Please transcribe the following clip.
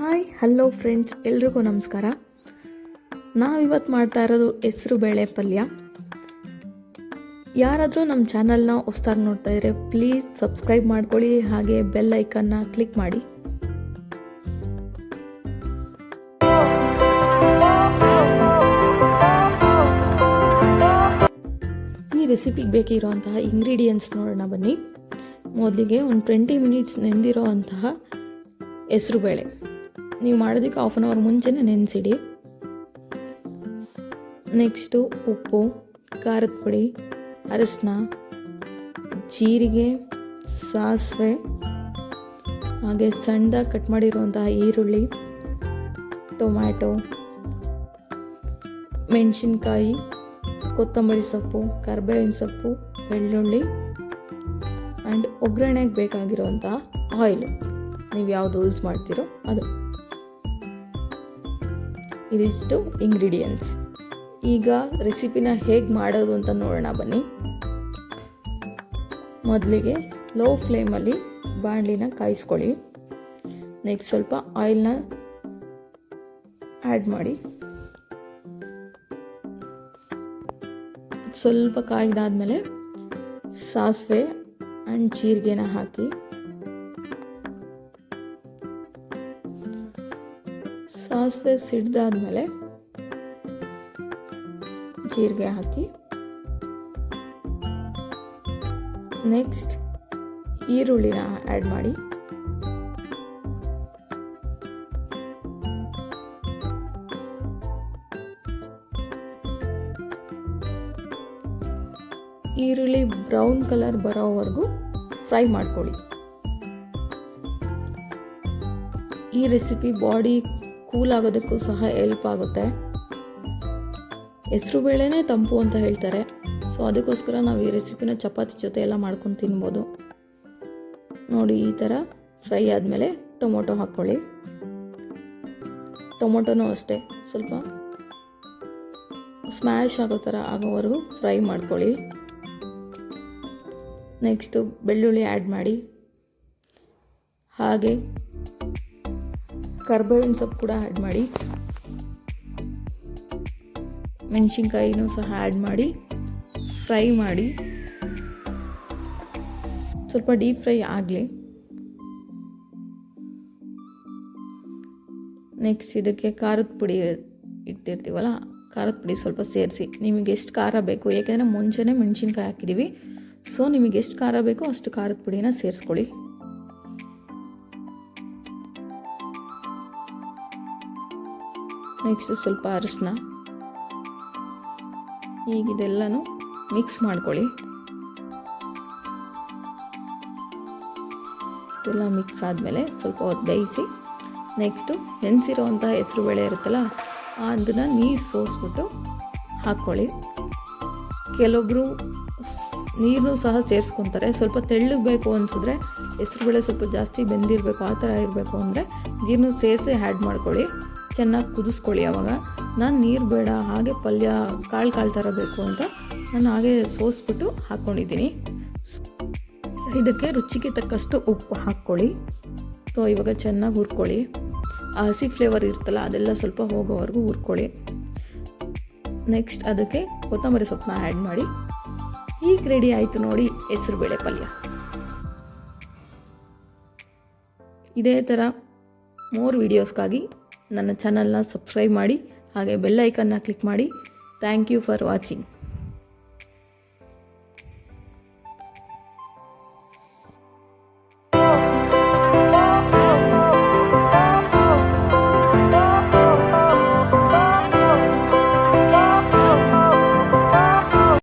Hi, hello friends, ಎಲ್ರಿಗೂ ನಮಸ್ಕಾರ. ನಾವಿವತ್ತು ಮಾಡ್ತಾ ಇರೋದು ಹೆಸರು ಬೇಳೆ ಪಲ್ಯ. ಯಾರಾದರೂ ನಮ್ಮ ಚಾನಲ್ನ ಹೊಸ್ದಾಗಿ ನೋಡ್ತಾ ಇದ್ರೆ ಪ್ಲೀಸ್ ಸಬ್ಸ್ಕ್ರೈಬ್ ಮಾಡ್ಕೊಳ್ಳಿ, ಹಾಗೆ ಬೆಲ್ ಐಕನ್ನ ಕ್ಲಿಕ್ ಮಾಡಿ. ಈ ರೆಸಿಪಿಗೆ ಬೇಕಿರೋಂತಹ ಇಂಗ್ರೀಡಿಯೆಂಟ್ಸ್ ನೋಡೋಣ ಬನ್ನಿ. ಮೊದಲಿಗೆ ಒಂದು ಟ್ವೆಂಟಿ ಮಿನಿಟ್ಸ್ ನೆಂದಿರೋ ಅಂತಹ ಹೆಸರುಬೇಳೆ ನೀವು ಮಾಡೋದಕ್ಕೆ ಹಾಫ್ ಆನ್ ಅವರ್ ಮುಂಚೆನೇ ನೆನೆಸಿಡಿ. ನೆಕ್ಸ್ಟು ಉಪ್ಪು, ಖಾರದ ಪುಡಿ, ಅರಶಿನ, ಜೀರಿಗೆ, ಸಾಸಿವೆ, ಹಾಗೆ ಸಣ್ಣದಾಗಿ ಕಟ್ ಮಾಡಿರುವಂತಹ ಈರುಳ್ಳಿ, ಟೊಮ್ಯಾಟೊ, ಮೆಣಸಿನ್ಕಾಯಿ, ಕೊತ್ತಂಬರಿ ಸೊಪ್ಪು, ಕರ್ಬೇವಿನ ಸೊಪ್ಪು, ಬೆಳ್ಳುಳ್ಳಿ ಆ್ಯಂಡ್ ಒಗ್ಗರಣೆಗೆ ಬೇಕಾಗಿರುವಂಥ ಆಯಿಲು ನೀವು ಯಾವುದು ಯೂಸ್ ಮಾಡ್ತೀರೋ ಅದು. ಇದಿಷ್ಟು ಇಂಗ್ರೀಡಿಯೆಂಟ್ಸ್ ಈಗ ರೆಸಿಪಿನ ಹೇಗೆ ಮಾಡೋದು ಅಂತ ನೋಡೋಣ ಬನ್ನಿ. ಮೊದಲಿಗೆ ಲೋ ಫ್ಲೇಮಲ್ಲಿ ಬಾಣಲಿನ ಕಾಯಿಸ್ಕೊಳ್ಳಿ. ನೆಕ್ಸ್ಟ್ ಸ್ವಲ್ಪ ಆಯಿಲ್ನ ಆ್ಯಡ್ ಮಾಡಿ. ಸ್ವಲ್ಪ ಕಾಯ್ದಾದ್ಮೇಲೆ ಸಾಸಿವೆ ಆ್ಯಂಡ್ ಜೀರಿಗೆನ ಹಾಕಿ. ಸಾಸಿವೆ ಸಿಡ್ದಾದ್ಮೇಲೆ ಜೀರಿಗೆ ಹಾಕಿ. ನೆಕ್ಸ್ಟ್ ಈರುಳ್ಳಿನ ಆ್ಯಡ್ ಮಾಡಿ. ಈರುಳ್ಳಿ ಬ್ರೌನ್ ಕಲರ್ ಬರೋವರೆಗೂ ಫ್ರೈ ಮಾಡ್ಕೊಳ್ಳಿ. ಈ ರೆಸಿಪಿ ಬಾಡಿ ಕೂಲ್ ಆಗೋದಕ್ಕೂ ಸಹ ಹೆಲ್ಪ್ ಆಗುತ್ತೆ. ಹೆಸರು ಬೇಳೆನೇ ತಂಪು ಅಂತ ಹೇಳ್ತಾರೆ. ಸೊ ಅದಕ್ಕೋಸ್ಕರ ನಾವು ಈ ರೆಸಿಪಿನ ಚಪಾತಿ ಜೊತೆ ಎಲ್ಲ ಮಾಡ್ಕೊಂಡು ತಿನ್ಬೋದು. ನೋಡಿ, ಈ ಥರ ಫ್ರೈ ಆದಮೇಲೆ ಟೊಮೊಟೊ ಹಾಕ್ಕೊಳ್ಳಿ. ಟೊಮೊಟೊನೂ ಅಷ್ಟೇ, ಸ್ವಲ್ಪ ಸ್ಮ್ಯಾಶ್ ಆಗೋ ಥರ ಆಗೋವರೆಗೂ ಫ್ರೈ ಮಾಡ್ಕೊಳ್ಳಿ. ನೆಕ್ಸ್ಟು ಬೆಳ್ಳುಳ್ಳಿ ಆ್ಯಡ್ ಮಾಡಿ. ಹಾಗೆ ಕರ್ಬೇವಿನ ಸೊಪ್ಪು ಕೂಡ ಆ್ಯಡ್ ಮಾಡಿ. ಮೆಣಸಿನ್ಕಾಯಿನೂ ಸಹ ಆ್ಯಡ್ ಮಾಡಿ ಫ್ರೈ ಮಾಡಿ. ಸ್ವಲ್ಪ ಡೀಪ್ ಫ್ರೈ ಆಗಲಿ. ನೆಕ್ಸ್ಟ್ ಇದಕ್ಕೆ ಖಾರದ ಪುಡಿ ಇಟ್ಟಿರ್ತೀವಲ್ಲ, ಖಾರದ ಪುಡಿ ಸ್ವಲ್ಪ ಸೇರಿಸಿ. ನಿಮಗೆ ಎಷ್ಟು ಖಾರ ಬೇಕು ಯಾಕೆಂದರೆ ಮುಂಚೆನೇ ಮೆಣಸಿನ್ಕಾಯಿ ಹಾಕಿದ್ದೀವಿ ಸೊ ನಿಮಗೆ ಎಷ್ಟು ಖಾರ ಬೇಕೋ ಅಷ್ಟು ಖಾರದ ಪುಡಿನ ಸೇರಿಸ್ಕೊಳ್ಳಿ. ನೆಕ್ಸ್ಟ್ ಸ್ವಲ್ಪ ಅರಿಶಿನ ಈಗ ಇದೆಲ್ಲನೂ ಮಿಕ್ಸ್ ಮಾಡ್ಕೊಳ್ಳಿ. ಇದೆಲ್ಲ ಮಿಕ್ಸ್ ಆದಮೇಲೆ ಸ್ವಲ್ಪ ಹೊತ್ತು ಬೇಯಿಸಿ ನೆಕ್ಸ್ಟು ನೆನೆಸಿರೋವಂಥ ಹೆಸರು ಬೇಳೆ ಇರುತ್ತಲ್ಲ, ಅದನ್ನು ನೀರು ಸೋಸ್ಬಿಟ್ಟು ಹಾಕ್ಕೊಳ್ಳಿ. ಕೆಲವೊಬ್ಬರು ನೀರು ಸಹ ಸೇರಿಸ್ಕೊತಾರೆ. ಸ್ವಲ್ಪ ತೆಳ್ಳಗೆ ಬೇಕು ಅನಿಸಿದ್ರೆ ಹೆಸ್ರುಬೇಳೆ ಸ್ವಲ್ಪ ಜಾಸ್ತಿ ಬೆಂದಿರಬೇಕು, ಆ ಥರ ಇರಬೇಕು ಅಂದರೆ ನೀರನ್ನು ಸೇರಿಸಿ ಆ್ಯಡ್ ಮಾಡ್ಕೊಳ್ಳಿ. ಚೆನ್ನಾಗಿ ಕುದಿಸ್ಕೊಳ್ಳಿ. ಅವಾಗ ನಾನು ನೀರು ಬೇಡ, ಹಾಗೆ ಪಲ್ಯ ಕಾಳು ಕಾಳು ಥರ ಬೇಕು ಅಂತ ನಾನು ಹಾಗೆ ಸೋಸ್ಬಿಟ್ಟು ಹಾಕ್ಕೊಂಡಿದ್ದೀನಿ ಇದಕ್ಕೆ ರುಚಿಗೆ ತಕ್ಕಷ್ಟು ಉಪ್ಪು ಹಾಕ್ಕೊಳ್ಳಿ. ಸೊ ಇವಾಗ ಚೆನ್ನಾಗಿ ಹುರ್ಕೊಳ್ಳಿ. ಹಸಿ ಫ್ಲೇವರ್ ಇರುತ್ತಲ್ಲ, ಅದೆಲ್ಲ ಸ್ವಲ್ಪ ಹೋಗೋವರೆಗೂ ಹುರ್ಕೊಳ್ಳಿ. ನೆಕ್ಸ್ಟ್ ಅದಕ್ಕೆ ಕೊತ್ತಂಬರಿ ಸೊಪ್ಪನ್ನ ಆ್ಯಡ್ ಮಾಡಿ. ಈಗ ರೆಡಿ ಆಯಿತು ನೋಡಿ ಹೆಸರುಬೇಳೆ ಪಲ್ಯ. ಇದೇ ಥರ ಮೋರ್ ವೀಡಿಯೋಸ್ಗಾಗಿ ನನ್ನ ಚಾನಲ್ನ ಸಬ್ಸ್ಕ್ರೈಬ್ ಮಾಡಿ ಹಾಗೆ ಬೆಲ್ ಐಕನ್ನ ಕ್ಲಿಕ್ ಮಾಡಿ. Thank you for watching